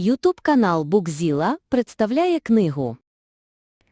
Ютуб канал Букзіла представляє книгу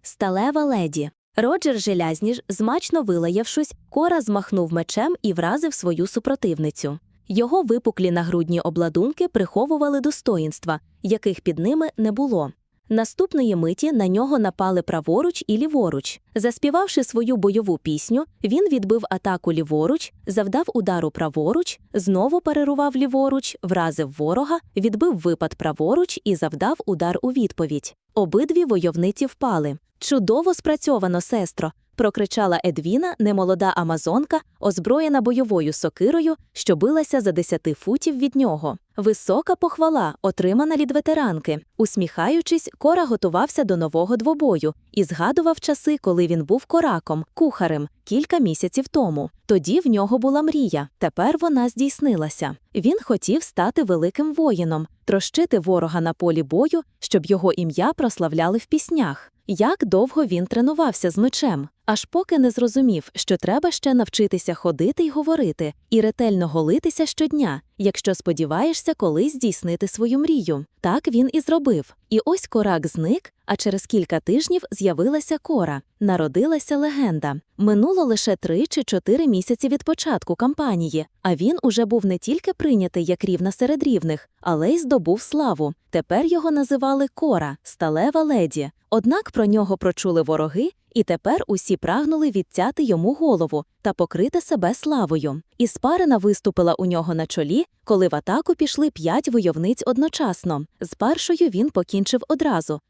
Сталева леді. Роджер Желязніж, змачно вилаявшись, кора змахнув мечем і вразив свою супротивницю. Його випуклі нагрудні обладунки приховували достоїнства, яких під ними не було. Наступної миті на нього напали праворуч і ліворуч. Заспівавши свою бойову пісню, він відбив атаку ліворуч, завдав удару праворуч, знову перерував ліворуч, вразив ворога, відбив випад праворуч і завдав удар у відповідь. Обидві войовниці впали. Чудово спрацьовано, сестро. прокричала Едвіна, немолода амазонка, озброєна бойовою сокирою, що билася за десяти футів від нього. Висока похвала, отримана від ветеранки. Усміхаючись, Кора готувався до нового двобою і згадував часи, коли він був кораком, кухарем, кілька місяців тому. Тоді в нього була мрія, тепер вона здійснилася. Він хотів стати великим воїном, трощити ворога на полі бою, щоб його ім'я прославляли в піснях. Як довго він тренувався з мечем, аж поки не зрозумів, що треба ще навчитися ходити й говорити, і ретельно голитися щодня, якщо сподіваєшся колись здійснити свою мрію. Так він і зробив. І ось корак зник, а через кілька тижнів з'явилася кора, народилася легенда. Минуло лише три чи чотири місяці від початку кампанії, а він уже був не тільки прийнятий як рівна серед рівних, але й здобув славу. Тепер його називали Кора, сталева леді. Однак про нього прочули вороги, і тепер усі прагнули відтяти йому голову та покрити себе славою. І спарина виступила у нього на чолі, коли в атаку пішли п'ять войовниць одночасно. З першою він покінчив одразу,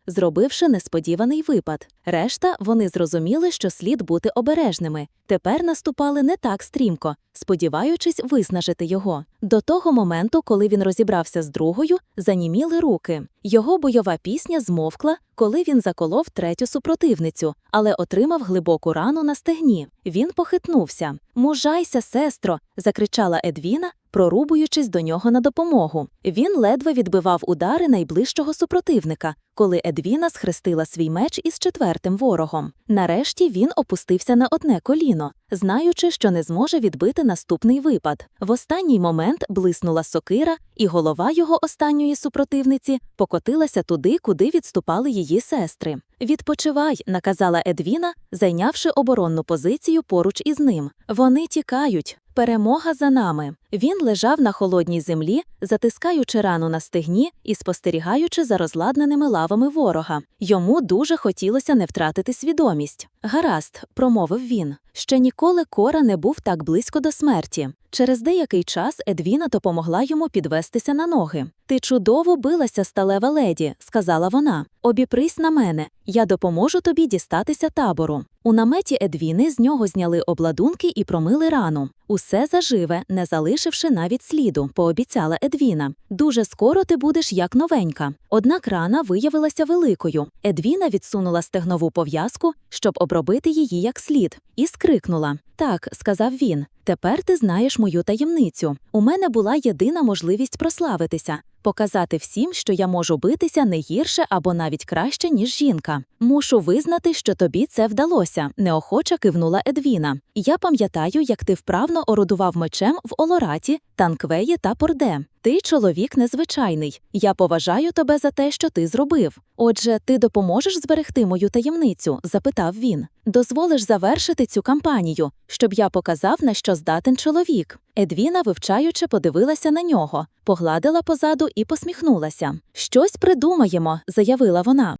зробивши несподіваний випад. Решта вони зрозуміли, що слід бути обережними. Тепер наступали не так стрімко, сподіваючись виснажити його. До того моменту, коли він розібрався з другою, заніміли руки. Його бойова пісня змовкла, коли він заколов третю супротивницю, але отримав глибоку рану на стегні. Він похитнувся. Мужайся, сестро. закричала Едвіна, прорубуючись до нього на допомогу. Він ледве відбивав удари найближчого супротивника, коли Едвіна схрестила свій меч із четвертим ворогом. Нарешті він опустився на одне коліно, знаючи, що не зможе відбити наступний випад. В останній момент блиснула сокира, і голова його останньої супротивниці покотилася туди, куди відступали її сестри. Відпочивай, наказала Едвіна, зайнявши оборонну позицію поруч із ним. Вони тікають. Перемога за нами. Він лежав на холодній землі, затискаючи рану на стегні і спостерігаючи за розладнаними лавами ворога. Йому дуже хотілося не втратити свідомість. Гаразд, промовив він. Ще ніколи Кора не був так близько до смерті. Через деякий час Едвіна допомогла йому підвестися на ноги. Ти чудово билася, сталева леді, сказала вона. Обіпрись на мене, я допоможу тобі дістатися табору. У наметі Едвіни з нього зняли обладунки і промили рану. Усе заживе, не залишивши навіть сліду, пообіцяла Едвіна. Дуже скоро ти будеш як новенька. Однак рана виявилася великою. Едвіна відсунула стегнову пов'язку, щоб обробити її як слід, і скрикнула. Так, сказав він. Тепер ти знаєш мою таємницю. У мене була єдина можливість прославитися, показати всім, що я можу битися не гірше або навіть краще, ніж жінка. Мушу визнати, що тобі це вдалося, неохоче кивнула Едвіна. Я пам'ятаю, як ти вправно орудував мечем в Олораті, Танквеї та Порде. Ти чоловік незвичайний. Я поважаю тебе за те, що ти зробив. Отже, ти допоможеш зберегти мою таємницю? запитав він. Дозволиш завершити цю кампанію, щоб я показав, на що здатен чоловік. Едвіна, вивчаючи, подивилася на нього, погладила позаду і посміхнулася. Щось придумаємо, заявила вона.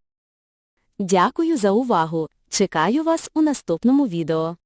Дякую за увагу. Чекаю вас у наступному відео.